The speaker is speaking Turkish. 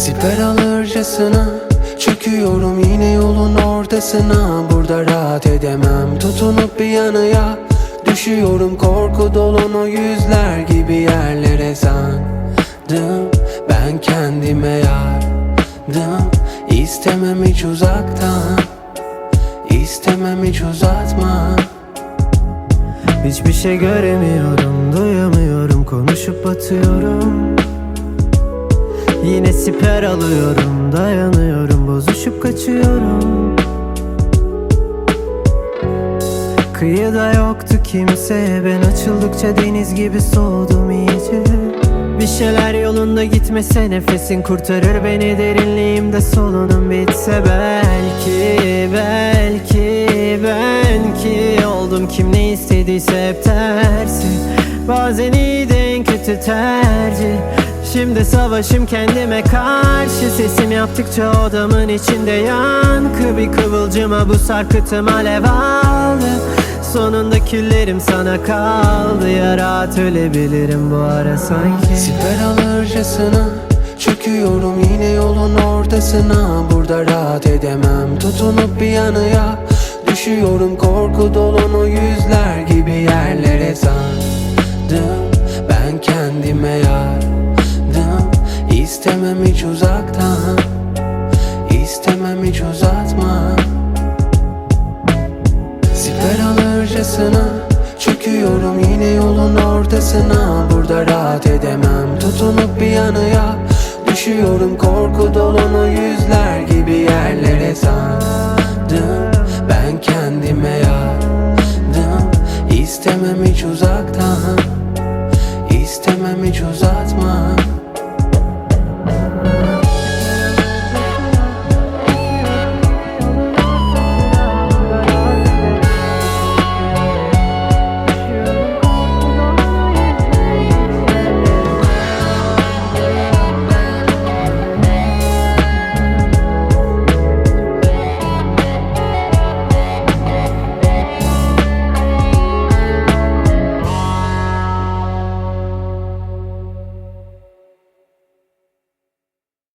Siper alırcasına Çöküyorum yine yolun ortasına. Burada rahat edemem tutunup bir yanıya Düşüyorum korku dolun yüzler gibi yerlere sandım. Ben kendime yardım İstemem hiç uzaktan İstemem hiç uzatma Hiçbir şey göremiyorum, duyamıyorum, konuşup batıyorum Yine siper alıyorum, dayanıyorum, bozuşup kaçıyorum. Kıyıda yoktu kimse, ben açıldıkça deniz gibi soğudum iyice. Bir şeyler yolunda gitmese nefesin kurtarır beni derinliğimde solunum bitse belki, belki, belki. Oldum kim ne istediyse hep tersi. Bazen iyi de en kötü tercih Şimdi savaşım kendime karşı. Sesim yaptıkça odamın içinde yankı. Bir kıvılcıma bu sarkıtım alev aldı Sonunda küllerim sana kaldı. Ya rahat ölebilirim bu ara sanki. Siper alırcasına Çöküyorum yine yolun ortasına. Burada rahat edemem tutunup bir yanıya Düşüyorum korku dolun yüzler gibi yerlere sandım Ben kendime yardım İstemem hiç uzaktan İstemem hiç uzatma Siper alırcasına Çöküyorum yine yolun ortasına. Burada rahat edemem tutunup bir yanıya Düşüyorum korku dolun o yüzler gibi yerlere sandım Ben kendime yardım. İstemem hiç uzaktan İstemem hiç uzatma